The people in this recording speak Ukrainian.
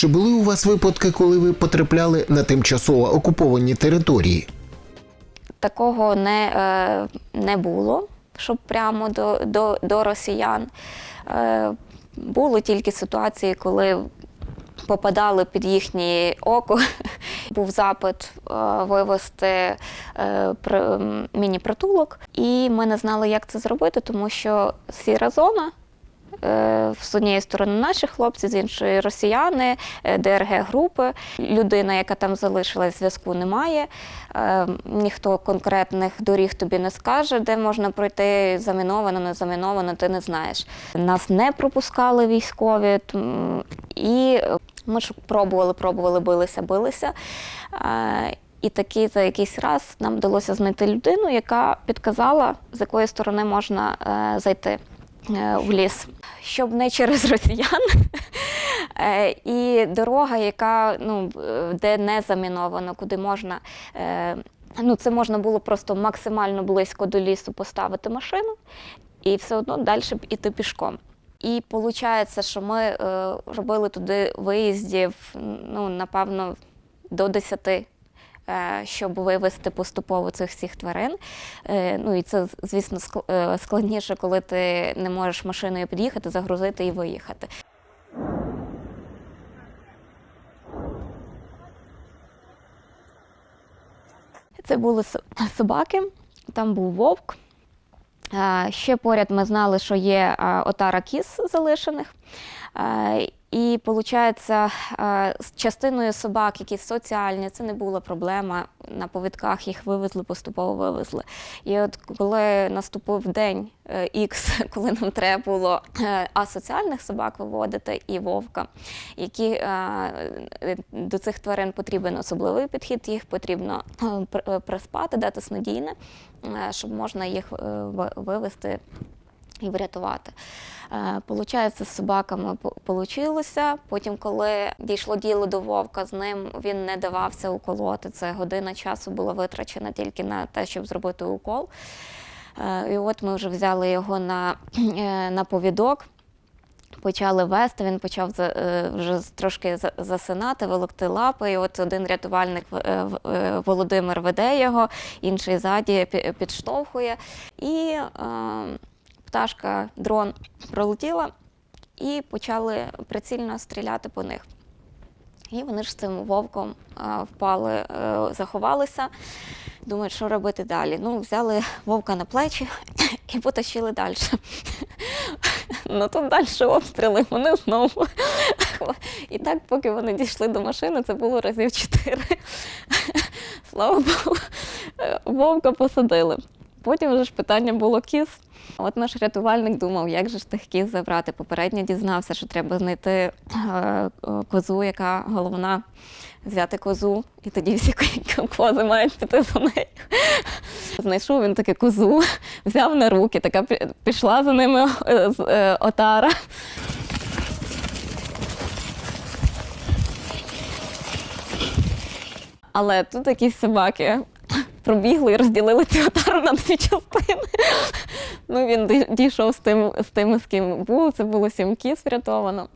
Чи були у вас випадки, коли ви потрапляли на тимчасово окуповані території? Такого не, е, не було, щоб прямо до, до, до росіян. Е, було тільки ситуації, коли попадали під їхнє око. Був запит е, вивезти е, міні-притулок, і ми не знали, як це зробити, тому що сіра зона. Е, З однієї сторони наші хлопці, з іншої росіяни, е, ДРГ групи. Людина, яка там залишилась, зв'язку немає. Е, Ніхто конкретних доріг тобі не скаже, де можна пройти заміновано, не заміновано, ти не знаєш. Нас не пропускали військові, і ми ж пробували, пробували, билися, билися. І таки за якийсь раз нам вдалося знайти людину, яка підказала, з якої сторони можна зайти в ліс, щоб не через росіян. Е, І дорога, яка ну, е, де не заміновано, куди можна. е, Ну, це можна було просто максимально близько до лісу поставити машину і все одно далі б іти пішком. І виходить, що ми робили туди виїздів, ну, напевно, до 10 е, щоб вивезти поступово цих всіх тварин. Е, Ну і це, звісно, е, складніше, коли ти не можеш машиною під'їхати, загрузити і виїхати. Це були со- собаки, там був вовк. Е, Ще поряд ми знали, що є е, отара кіз залишених. Е, І виходить, з частиною собак, які соціальні, це не була проблема. На повідках їх вивезли, поступово вивезли. І от коли наступив день Х, коли нам треба було е, асоціальних собак виводити і вовка, які е, е, до цих тварин потрібен особливий підхід, їх потрібно е, е, приспати, дати снодійне, е, щоб можна їх е, вивезти і врятувати. Е, Получається, з собаками вийшло. Потім, коли дійшло діло до вовка, з ним він не давався уколоти. Це година часу була витрачена тільки на те, щоб зробити укол. Е, І от ми вже взяли його на, е, на повідок. Почали вести, він почав вже трошки засинати, волокти лапи. І от один рятувальник Володимир веде його, інший ззаді підштовхує. І е, пташка, дрон пролетіла і почали прицільно стріляти по них. І вони ж з цим вовком впали, е, заховалися. Думають, що робити далі. Ну, взяли вовка на плечі і потащили далі. Ну тут далі обстріли, вони знову. І так, поки вони дійшли до машини, це було разів чотири. Слава Богу, е, вовка посадили. Потім вже ж питання було кіз. От наш рятувальник думав, як же ж забрати. Попередньо дізнався, що треба знайти е, е, козу, яка головна, взяти козу, і тоді всі кози мають піти за нею. Знайшов він таки козу, взяв на руки, така пішла за ними е, отара. Але тут якісь собаки пробігли і розділили цю отару на дві частини. Ну, він дійшов з тим, з тим, з ким був. Це було сім кіз врятовано.